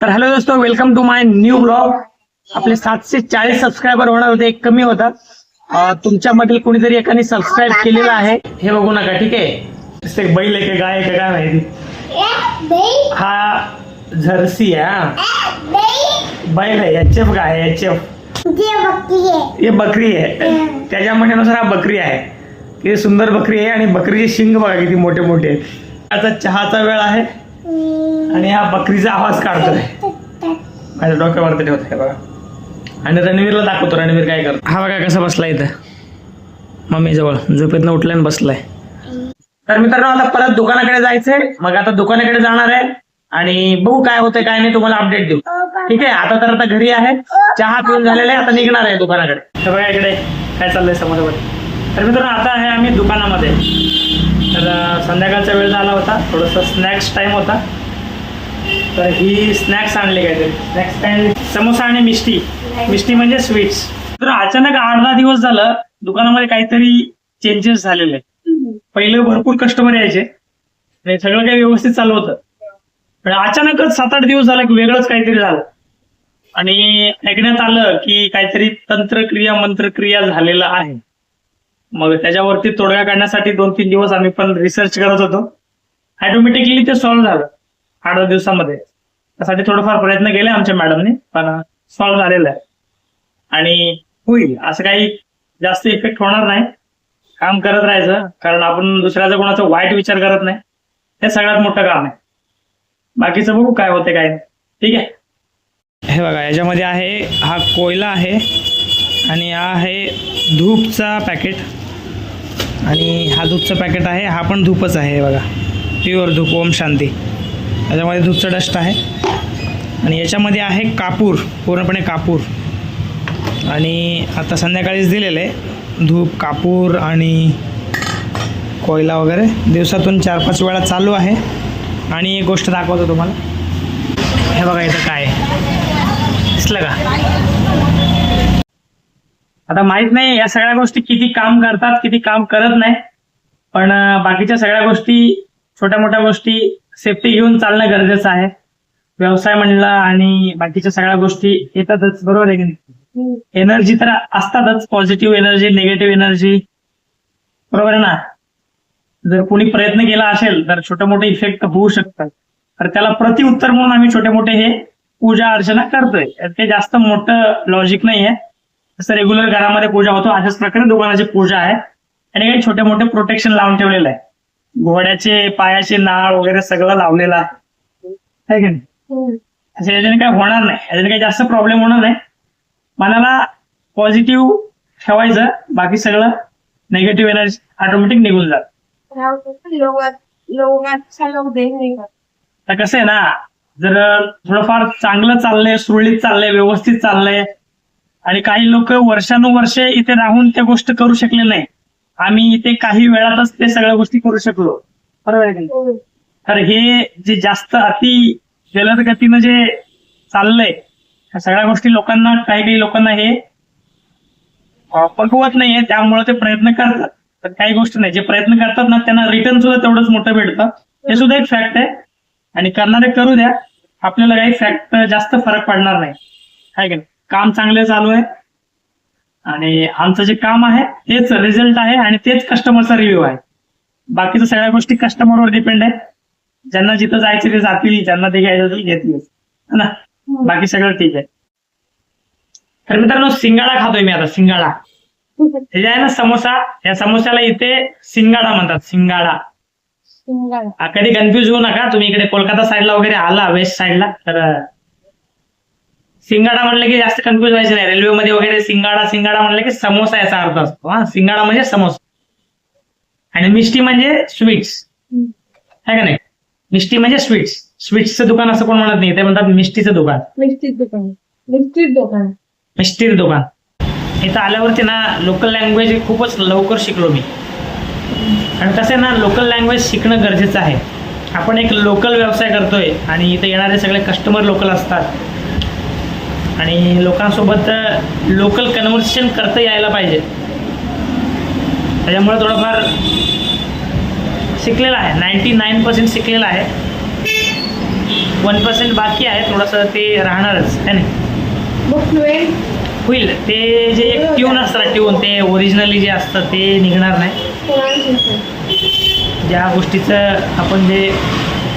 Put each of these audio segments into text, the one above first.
तर हॅलो दोस्तो welcome to my new blog आपले सातशे चाळीस सबस्क्रायबर होणार होते एक कमी होता. तुमच्यामधील कोणीतरी एकाने सबस्क्राईब केलेलं आहे. हे बघू नका ठीक आहे? एक बैल आहे का गाय आहे का काय माहिती? हा झरसी आहे हा. बैल आहे एच एफ गाय एच एफ हे बकरी आहे. त्याच्या म्हणण्यानुसार हा बकरी आहे. किती सुंदर बकरी आहे आणि बकरीचे शिंग बघा किती मोठे मोठे आहेत. आता चहाचा वेळ आहे. आणि हा बकरीचा आवाज काढतोय. माझ्या डोक्यावरती ठेवत आहे बघा. आणि रणवीरला दाखवतो. रणवीर काय करतो? हा बघा कसा बसलाय इथं. मम्मी जवळ झोपेतनं उठलाय आणि बसलाय. तर मित्रांनो आता परत दुकानाकडे जायचंय. मग आता दुकानाकडे जाणार आहे. आणि बघू काय होतंय काय नाही तुम्हाला अपडेट देऊ. ठीक आहे? आता तर आता घरी आहे. चहा पिऊन झालेला आहे. आता निघणार आहे दुकानाकडे. बघा इकडे काय चाललंय समोर तर मित्रांनो आता आहे आम्ही दुकानामध्ये. संध्याकाळचा वेळ झाला होता थोडंसं स्नॅक्स टाइम होता. तर ही स्नॅक्स आणले काहीतरी. स्नॅक्स काय समोसा आणि मिष्टी. मिष्टी म्हणजे स्वीट्स तर अचानक आठ दहा दिवस झालं दुकानामध्ये काहीतरी चेंजेस झालेले. पहिले भरपूर कस्टमर यायचे. आणि सगळं काही व्यवस्थित चालू होतं. पण अचानकच सात आठ दिवस झाला की वेगळंच काहीतरी झालं. आणि ऐकण्यात आलं की काहीतरी तंत्रक्रिया मंत्रक्रिया झालेलं आहे. मग त्याच्यावरती तोडगा काढण्यासाठी दोन तीन दिवस आम्ही पण रिसर्च करत होतो. ऑटोमॅटिकली ते सॉल्व्ह झालं आठ दहा दिवसामध्ये. त्यासाठी थोडंफार प्रयत्न केले आमच्या मॅडमने पण सॉल्व्ह झालेलं आहे. आणि होईल असं काही जास्त इफेक्ट होणार नाही. काम करत राहायचं कारण आपण दुसऱ्याचा कोणाचा वाईट विचार करत नाही. हे सगळ्यात मोठं काम आहे. बाकीचं बघू काय होते काय नाही. ठीक आहे? हे बघा याच्यामध्ये आहे हा कोयला आहे आणि हा आहे धूपचा पॅकेट आणि हा धूपचं पॅकेट आहे हा पण धूपच आहे हे बघा. प्युअर धूप ओम शांती. याच्यामध्ये धूपचं डस्ट आहे. आणि याच्यामध्ये आहे कापूर पूर्णपणे कापूर. आणि आता संध्याकाळीच दिलेलं आहे धूप कापूर आणि कोयला वगैरे. दिवसातून चार पाच वेळा चालू आहे. आणि एक गोष्ट दाखवतो तुम्हाला. हे बघा इथं काय आहे. दिसलं का? आता माहीत नाही या सगळ्या गोष्टी किती काम करतात किती काम करत नाही. पण बाकीच्या सगळ्या गोष्टी छोट्या मोठ्या गोष्टी सेफ्टी घेऊन चालणं गरजेचं आहे. व्यवसाय म्हणला आणि बाकीच्या सगळ्या गोष्टी येतातच बरोबर आहे की नाही? एनर्जी तर असतातच पॉझिटिव्ह एनर्जी निगेटिव्ह एनर्जी बरोबर आहे ना? जर कोणी प्रयत्न केला असेल तर छोटे मोठे इफेक्ट होऊ शकतात. तर त्याला प्रतिउत्तर म्हणून आम्ही छोटे मोठे हे पूजा अर्चना करतोय. काही जास्त मोठं लॉजिक नाही आहे जसं रेग्युलर घरामध्ये पूजा होतो अशाच प्रकारे दुकानाची पूजा आहे. आणि काही छोटे मोठे प्रोटेक्शन लावून ठेवलेलं आहे. घोड्याचे पायाचे नाळ वगैरे सगळं लावलेलं आहे. है की नाही? असं याच्याने काय होणार नाही. याच्याने काही जास्त प्रॉब्लेम होणार नाही. मनाला पॉझिटिव्ह ठेवायचं. बाकी सगळं निगेटिव्ह एनर्जी ऑटोमॅटिक निघून जात. तर कसं आहे ना जर थोडंफार चांगलं चाललंय सुरळीत चाललंय व्यवस्थित चाललंय आणि काही लोक वर्षानुवर्षे इथे राहून त्या गोष्ट करू शकले नाही. आम्ही इथे काही वेळातच ते सगळ्या गोष्टी करू शकलो. बरोबर आहे की नाही? तर हे जे जास्त अति जलद गतीनं जे चाललंय ह्या सगळ्या गोष्टी लोकांना काही काही लोकांना हे पकवत नाहीये. त्यामुळे ते प्रयत्न करतात. तर काही गोष्टी नाही. जे प्रयत्न करतात ना त्यांना रिटर्न सुद्धा तेवढंच मोठं भेटतं. हे सुद्धा एक फॅक्ट आहे. आणि करणारे करू द्या. आपल्याला काही फॅक्ट जास्त फरक पडणार नाही. आहे की नाही? काम चांगले चालू आहे. आणि आमचं जे काम आहे तेच रिझल्ट आहे आणि तेच कस्टमरचा रिव्ह्यू आहे. बाकीच्या सगळ्या गोष्टी कस्टमरवर डिपेंड आहे ज्यांना जिथं जायचं ते जातील ज्यांना ते घ्यायचं ते घेतील. है ना? बाकी सगळं ठीक आहे. तर मित्रांनो सिंगाडा खातोय मी आता सिंगाडा. हे जे आहे ना समोसा या समोस्याला इथे सिंगाडा म्हणतात सिंगाडा. हा, कधी कन्फ्युज होऊ नका तुम्ही इकडे कोलकाता साईडला वगैरे आला वेस्ट साईडला तर सिंगाडा म्हणलं की जास्त कन्फ्युज व्हायचं नाही. रेल्वेमध्ये वगैरे सिंगाडा सिंगाडा म्हणलं की समोसा याचा अर्थ असतो. हा सिंगाडा म्हणजे समोसा. आणि मिष्टी म्हणजे स्वीट्स. आहे का नाही? मिष्टी म्हणजे स्वीट्स. स्वीट्सचं दुकान असं कोण म्हणत नाही. ते म्हणतात मिष्टीचं दुकान. निश्चित दुकान. दुकान. मिष्टीर दुकान. इथं आल्यावरती ना लोकल लँग्वेज खूपच लवकर शिकलो मी. आणि कसं आहे ना लोकल लँग्वेज शिकणं गरजेचं आहे. आपण एक लोकल व्यवसाय करतोय आणि इथे येणारे सगळे कस्टमर लोकल असतात. आणि लोकांसोबत लोकल कन्व्हर्सेशन करता यायला पाहिजे. त्याच्यामुळे थोडंफार शिकलेला आहे. नाईन्टी नाईन पर्सेंट शिकलेला आहे. वन पर्सेंट बाकी आहे. थोडंसं ते राहणारच है नाही? होईल. ते जे एक ट्यून असतं ना ट्यून ते ओरिजिनली जे असतं ते निघणार नाही. ज्या गोष्टीचं आपण जे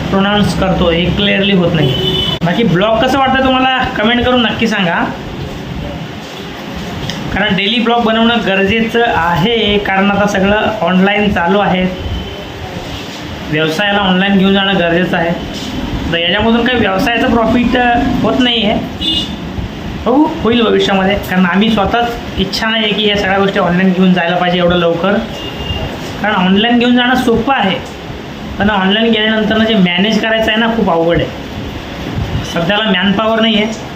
प्रोनाऊन्स करतो हे क्लिअरली होत नाही. बाकी ब्लॉग कसं वाटतं तुम्हाला? कमेंट करून नक्की सांगा. कारण डेली ब्लॉग बनवणं गरजेचं आहे कारण आता सगळं ऑनलाईन चालू आहे. व्यवसायाला ऑनलाईन घेऊन जाणं गरजेचं आहे. तर याच्यामधून काही व्यवसायाचं प्रॉफिट होत नाही आहे हो होईल भविष्यामध्ये. कारण आम्ही स्वतःच इच्छा नाही आहे की या सगळ्या गोष्टी ऑनलाईन घेऊन जायला पाहिजे एवढं लवकर. कारण ऑनलाईन घेऊन जाणं सोपं आहे. पण ऑनलाईन गेल्यानंतर जे मॅनेज करायचं आहे ना खूप अवघड आहे. सध्याला मॅनपॉवर नाही आहे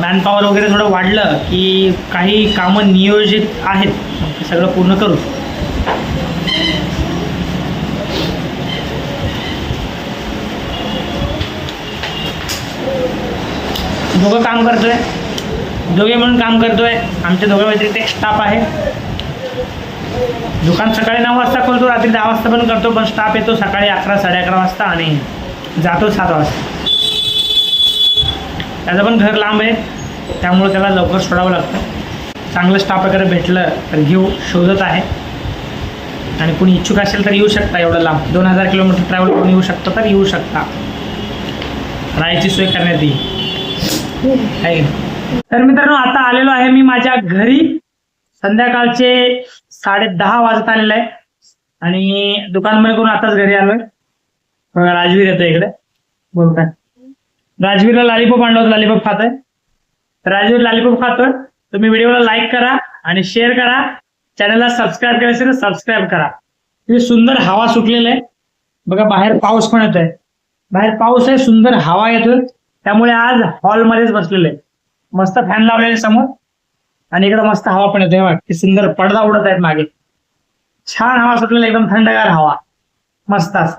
मॅनपॉवर वगैरे थोडं वाढलं की काही कामं नियोजित आहेत. ते सगळं पूर्ण करू. दोघं काम करतोय. दोघे म्हणून काम करतोय. आमच्या दोघं व्यतिरिक्त एक स्टाफ आहे. दुकान सकाळी नऊ वाजता खोलतो रात्री दहा वाजता पण करतो पण स्टाफ येतो सकाळी अकरा साडे अकरा वाजता आणि जातो सात वाजता. त्याचं पण घर लांब आहे. त्यामुळे त्याला लवकर सोडावं लागतं. चांगलं स्टाफ वगैरे भेटलं तर घेऊ शोधत आहे. आणि कुणी इच्छुक असेल तर येऊ शकता एवढं लांब. दोन हजार किलोमीटर ट्रॅव्हल करून येऊ शकता तर येऊ शकता. राहायची सोय करण्यात येईल. आहे तर मित्रांनो आता आलेलो आहे मी माझ्या घरी. संध्याकाळचे साडे दहा वाजत आलेलं आहे. आणि दुकानमध्ये करून आताच घरी आलोय? राजवीर येतो इकडे. बोलताय. राजवीरला लालीपॉप आणलं होतं लालीपॉप खातोय. राजवीर लालीपॉप खातोय. तुम्ही व्हिडिओला लाईक करा आणि शेअर करा. चॅनलला सबस्क्राईब करायचं तर सबस्क्राईब करा. तिथे सुंदर हवा सुटलेला आहे. बघा बाहेर पाऊस पण येतोय. बाहेर पाऊस आहे सुंदर हवा येतोय. त्यामुळे आज हॉलमध्येच बसलेलो आहे. मस्त फॅन लावलेले समोर. आणि इकडे मस्त हवा पण येते की सुंदर पडदा उडत आहेत मागे. छान हवा सुटलेला एकदम थंडगार हवा. मस्त. असं.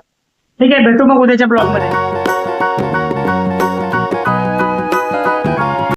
ठीक आहे भेटू मग उद्याच्या ब्लॉगमध्ये